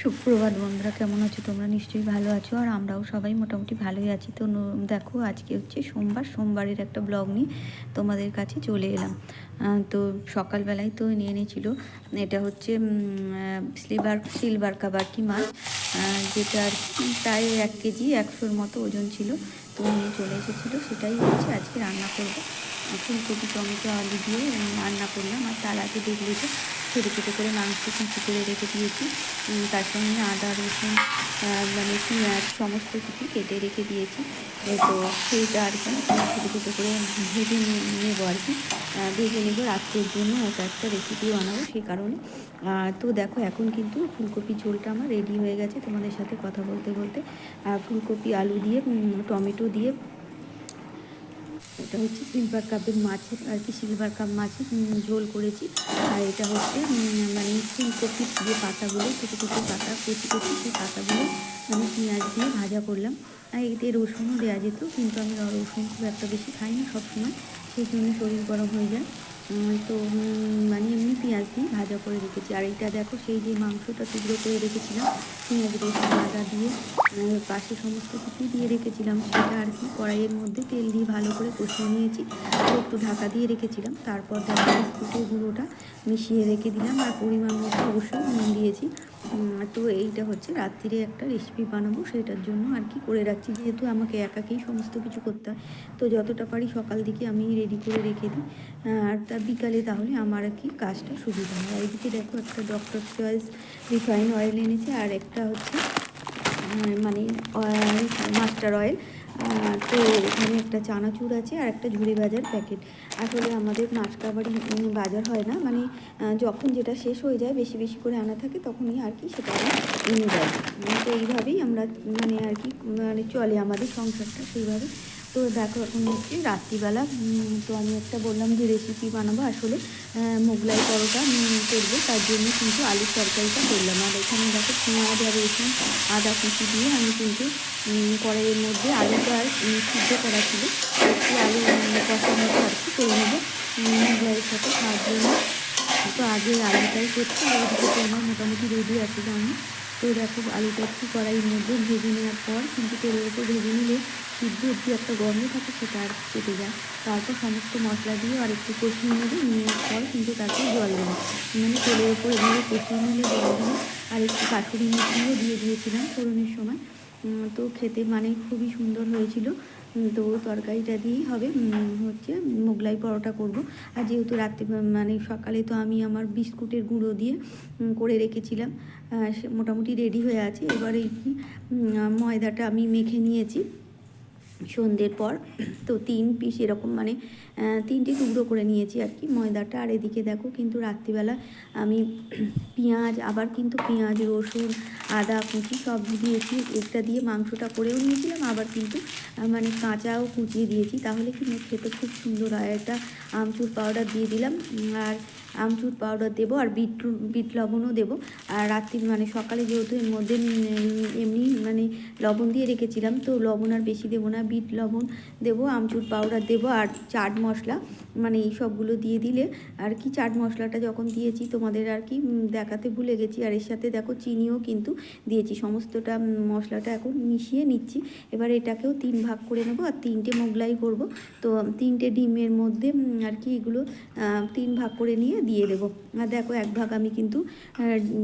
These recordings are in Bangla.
সুপ্রভাত বন্ধুরা, কেমন আছো? তোমরা নিশ্চয়ই ভালো আছো, আর আমরাও সবাই মোটামুটি ভালোই আছি। তো দেখো, আজকে হচ্ছে সোমবার, সোমবারের একটা ব্লগ নিয়ে তোমাদের কাছে চলে এলাম। তো সকালবেলায় তো নিয়ে নিয়েছিল এটা হচ্ছে সিলভার সিলভার কাবারকি মাছ? যেটা কি, প্রায় এক কেজি, একশোর মতো ওজন ছিল। তো নিয়ে চলে এসেছিল, সেটাই হচ্ছে আজকে রান্না করব। ফুলকপি, টমেটো, আলু দিয়ে রান্না করলাম, আর তার আগে দেখলে যে ছোটো ছোটো করে মাংস কুচি করে রেখে দিয়েছি। তার সঙ্গে আদা, রসুন মানে পেঁয়াজ সমস্ত কিছু কেটে রেখে দিয়েছি। তো সেইটা আর কি ছোটো ছোটো করে ভেজে নেব আর কি। ভেজে নেব রাত্রের জন্য, ওটা একটা রেসিপি বানাবো সেই কারণে। তো দেখো, এখন কিন্তু ফুলকপি ঝোলটা আমার রেডি হয়ে গেছে তোমাদের সাথে কথা বলতে বলতে। ফুলকপি, আলু দিয়ে টমেটো দিয়ে এটা হচ্ছে সিলভার কাপের মাছের, আর কি সিলভার কাপ মাছের ঝোল করেছি। আর এটা হচ্ছে মানে ফুলকপির যে পাতাগুলো ছোটো ছোটো পাতা, কচি কচি সেই পাতাগুলো আমি পেঁয়াজ দিয়ে ভাজা করলাম। আর এতে রসুনও দেওয়া যেত, কিন্তু আমি রসুন খুব একটা বেশি খাই না সবসময়, সেই জন্য শরীর গরম হয়ে যায়। তো মানে এমনি পেঁয়াজ দিয়ে ভাজা করে রেখেছি। আর এইটা দেখো সেই যে মাংসটা টুকরো করে রেখেছিলাম পেঁয়াজ রসুন আদা দিয়ে উম, পাশে সমস্ত কিছুই দিয়ে রেখেছিলাম। সেটা আর কি কড়াইয়ের মধ্যে তেল দিয়ে ভালো করে কষিয়ে নিয়েছি একটু ঢাকা দিয়ে রেখেছিলাম। তারপর দেখো বিস্কুটের গুঁড়োটা মিশিয়ে রেখে দিলাম আর পরিমাণ মতো অবশ্যই নুন দিয়েছি। তো এইটা হচ্ছে রাত্রিরে একটা রেসিপি বানাবো, সেটার জন্য আর কি করে রাখছি। যেহেতু আমাকে একাকেই সমস্ত কিছু করতে হয়, তো যতটা পারি সকাল দিকে আমি রেডি করে রেখে দিই। আর তা বিকালে তাহলে আমার আর কি কাজটা সুবিধা হয়। এদিকে দেখো একটা ডক্টর চয়েস রিফাইন অয়েল এনেছে, আর একটা হচ্ছে মানে মাস্টার অয়েল তো এখানে একটা চানাচুর আছে আর একটা ঝুড়ি বাজার প্যাকেট। আসলে আমাদের মাসকাবাড়ি উম, বাজার হয় না। মানে যখন যেটা শেষ হয়ে যায় বেশি বেশি করে আনা থাকে তখনই আর কি সেটা এনে যাই। তো এইভাবেই আমরা মানে আর কি মানে চলে আমাদের সংসারটা সেইভাবে। তো দেখো, এখন হচ্ছে রাত্রিবেলা তো আমি একটা বললাম যে রেসিপি বানাবো। আসলে মোগলাই পরোটা করব। তার জন্য কিন্তু আলুর তরকারিটা করলাম। আর এখানে দেখো পেঁয়াজ আর রসুন, আদা কুচি দিয়ে আমি কিন্তু কড়াইয়ের মধ্যে আলুটা আর সিদ্ধ করা ছিল। একটু আলু কষার মতো আর কি করে নেব মোগলাইয়ের সাথে। খাওয়ার জন্য তো আগে আলুটাই করছি তো আমার মোটামুটি রেডি আছে জানি। তো দেখো, আলুটা একটু কড়াইয়ের মধ্যে ভেজে নেওয়ার পর কিন্তু তেলের উপর ভেজে নিলে সিদ্ধ যে একটা গন্ধ থাকে সেটা আর কেটে যায়। তারপর সমস্ত মশলা দিয়ে আর একটু কষিয়ে নেবে। নিয়ে পর কিন্তু তাতে জল দেবো। মানে তেলের উপর এভাবে কষিয়ে নিলে জল দেবো। আর একটু কাঠুরি মিষ্টিও দিয়ে দিয়েছিলাম ফোড়নের সময়। তো খেতে মানে খুবই সুন্দর হয়েছিল। তো তরকারিটা দিয়েই হবে। হচ্ছে মোগলাই পরোটা করব। আর যেহেতু রাত্রে মানে সকালে তো আমি আমার বিস্কুটের গুঁড়ো দিয়ে করে রেখেছিলাম। মোটামুটি রেডি হয়ে আছে। এবার এই ময়দাটা আমি মেখে নিয়েছি। সন্ধ্যের পর। তো তিন পিস এরকম মানে তিনটে টুকরো করে নিয়েছি আর কি ময়দাটা। আর এদিকে দেখো কিন্তু রাত্রিবেলা আমি পেঁয়াজ, আবার কিন্তু পেঁয়াজ, রসুন, আদা, কুচি সব দিয়েছি। একটা দিয়ে মাংসটা করেও নিয়েছিলাম, আবার কিন্তু মানে কাঁচাও কুচিয়ে দিয়েছি। তাহলে কি না খেতে খুব সুন্দর হয়। একটা আমচুর পাউডার দিয়ে দিলাম। আর আমচুর পাউডার দেবো আর বিট বিট লবণও দেবো। আর রাত্রি মানে সকালে যেহেতু এর মধ্যে এমনি মানে লবণ দিয়ে রেখেছিলাম, তো লবণ আর বেশি দেবো না, বিট লবণ দেবো, আমচুর পাউডার দেবো আর চাট মশলা মানে এই সবগুলো দিয়ে দিলে। আর কি চাট মশলাটা যখন দিয়েছি তোমাদের আর কি দেখাতে ভুলে গেছি। আর এর সাথে দেখো চিনিও কিন্তু দিয়েছি। সমস্তটা মশলাটা এখন মিশিয়ে নিচ্ছি। এবার এটাকেও তিন ভাগ করে নেব আর তিনটে মোগলাই করব। তো তিনটে ডিমের মধ্যে আর কি এগুলো তিন ভাগ করে নিয়ে দিয়ে দেবো। আর দেখো, এক ভাগ আমি কিন্তু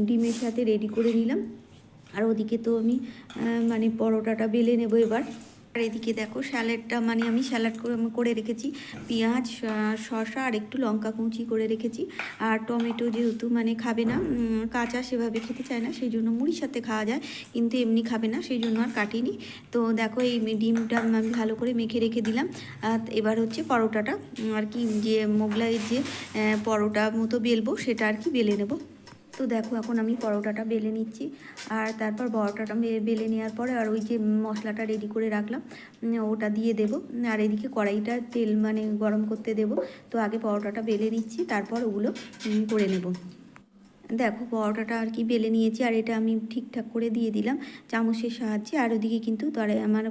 ডিমের সাথে রেডি করে নিলাম। আর ওদিকে তো আমি মানে পরোটাটা বেলে নেব এবার। আর এদিকে দেখো স্যালাডটা মানে আমি স্যালাড করে রেখেছি। পেঁয়াজ শসা আর একটু লঙ্কা কুচি করে রেখেছি। আর টমেটো যেহেতু মানে খাবে না কাঁচা সেভাবে খেতে চায় না, সেই জন্য মুড়ির সাথে খাওয়া যায়, কিন্তু এমনি খাবে না, সেই জন্য আর কাটিনি। তো দেখো এই ডিমটা আমি ভালো করে মেখে রেখে দিলাম। এবার হচ্ছে পরোটাটা আর কি যে মোগলাইয়ের যে পরোটা মতো বেলবো, সেটা আর কি বেলে নেব। তো দেখো এখন আমি পরোটাটা বেলে নিচ্ছি। আর তারপর পরোটাটা বেলে নেওয়ার পরে আর ওই যে মশলাটা রেডি করে রাখলাম ওটা দিয়ে দেব। আর এদিকে কড়াইটা তেল মানে গরম করতে দেব। তো আগে পরোটাটা বেলে নিচ্ছি, তারপর ওগুলো করে নেব। দেখো পরোটাটা আর কি বেলে নিয়েছি, আর এটা আমি ঠিকঠাক করে দিয়ে দিলাম চামচের সাহায্যে। আর ওদিকে কিন্তু তরে আমার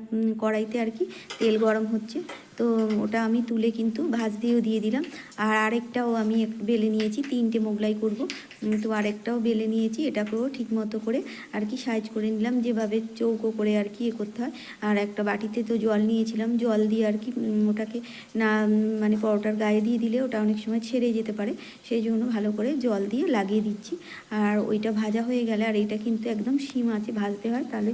কড়াইতে আর কি তেল গরম হচ্ছে। তো ওটা আমি তুলে কিন্তু ভাজ দিয়েও দিয়ে দিলাম। আর আরেকটাও আমি বেলে নিয়েছি তিনটে মোগলাই করব। তো আরেকটাও বেলে নিয়েছি এটাকেও ঠিক মতো করে আর কি সাইজ করে নিলাম যেভাবে চৌকো করে আর কি এ করতে হয়। আর একটা বাটিতে তো জল নিয়েছিলাম জল দিয়ে আর কি ওটাকে না মানে পরোটার গায়ে দিয়ে দিলে ওটা অনেক সময় ছেড়ে যেতে পারে। সেই জন্য ভালো করে জল দিয়ে লাগিয়ে দিচ্ছি। আর ওইটা ভাজা হয়ে গেলে আর এটা কিন্তু একদম সিম আছে ভাজতে হয়। তাহলে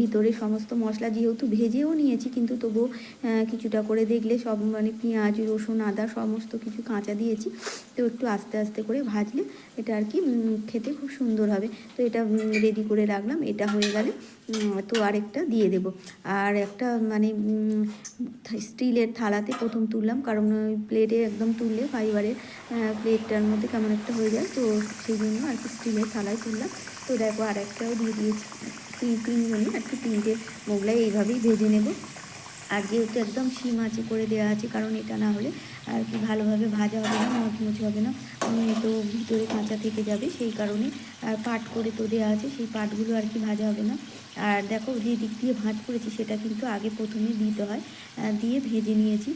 ভিতরে সমস্ত মশলা যেহেতু ভেজেও নিয়েছি কিন্তু তবুও আহ, কিছুটা করে দেখলে সব মানে পেঁয়াজ, রসুন, আদা সমস্ত কিছু কাঁচা দিয়েছি। তো একটু আস্তে আস্তে করে ভাজলে এটা আর কি খেতে খুব সুন্দর হবে। তো এটা রেডি করে রাখলাম, এটা হয়ে গেলে তো আরেকটা দিয়ে দেব। আর একটা মানে স্টিলের থালাতে প্রথম তুললাম, কারণ ওই প্লেটে একদম তুললে ফাইবারের প্লেটটার মধ্যে কেমন একটা হয়ে যায়। তো সেই জন্য আর কি স্টিলের থালায় তুললাম। তো দেখো আর একটাও দিয়ে দিয়েছি। তিন তিনজনই আর কি তিনটে মোগলাই এইভাবেই ভেজে নেব। আর যেহেতু একদম শিম আছে করে দেওয়া আছে, কারণ এটা না হলে আর কি ভালোভাবে ভাজা হবে না, মচমচে হবে না। তো ভিতরে কাঁচা থেকে যাবে, সেই কারণে, আর পাট করে তো দেওয়া আছে, সেই পাটগুলো আর কি ভাজা হবে না। আর দেখো যে দিক দিয়ে ভাঁজ করেছি, সেটা কিন্তু আগে প্রথমে দিতে হয় দিয়ে ভেজে নিয়েছি।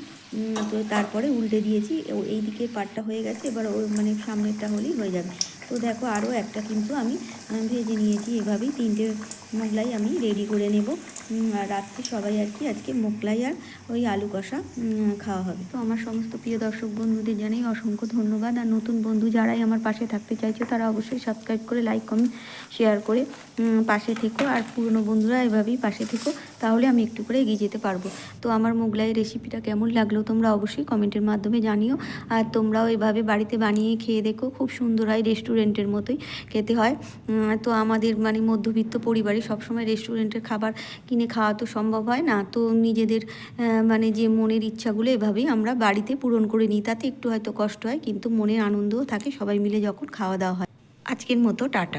তো তারপরে উল্টে দিয়েছি এই দিকে পাটটা হয়ে গেছে, এবার মানে সামনেরটা হলেই হয়ে যাবে। তো দেখো আরও একটা কিন্তু আমি ভেজে নিয়েছি এভাবেই। তিনটে মোগলাই আমি রেডি করে নেব। আর রাত্রে সবাই আর কি আজকে মোগলাই আর ওই আলু কষা খাওয়া হবে। তো আমার সমস্ত প্রিয় দর্শক বন্ধুদের জানাই অসংখ্য ধন্যবাদ। আর নতুন বন্ধু যারাই আমার পাশে থাকতে চাইছো, তারা অবশ্যই সাবস্ক্রাইব করে লাইক কমেন্ট শেয়ার করে পাশে থেকো। আর পুরনো বন্ধুরা এভাবেই পাশে থেকো। তাহলে আমি একটু করে এগিয়ে যেতে পারব। তো আমার মোগলাই রেসিপিটা কেমন লাগল তোমরা অবশ্যই কমেন্টের মাধ্যমে জানিও। আর তোমরাও এভাবে বাড়িতে বানিয়ে খেয়ে দেখো, খুব সুন্দর হয় রেস্টুরেন্টের মতোই খেতে হয়। তো আমাদের মানে মধ্যবিত্ত পরিবারে সবসময় রেস্টুরেন্টের খাবার কিনে খাওয়া তো সম্ভব হয় না। তো নিজেদের মানে যে মনের ইচ্ছাগুলো এভাবেই আমরা বাড়িতে পূরণ করে নিই। তাতে একটু হয়তো কষ্ট হয়, কিন্তু মনের আনন্দও থাকে সবাই মিলে যখন খাওয়া দাওয়া হয়। আজকের মতো, টাটা।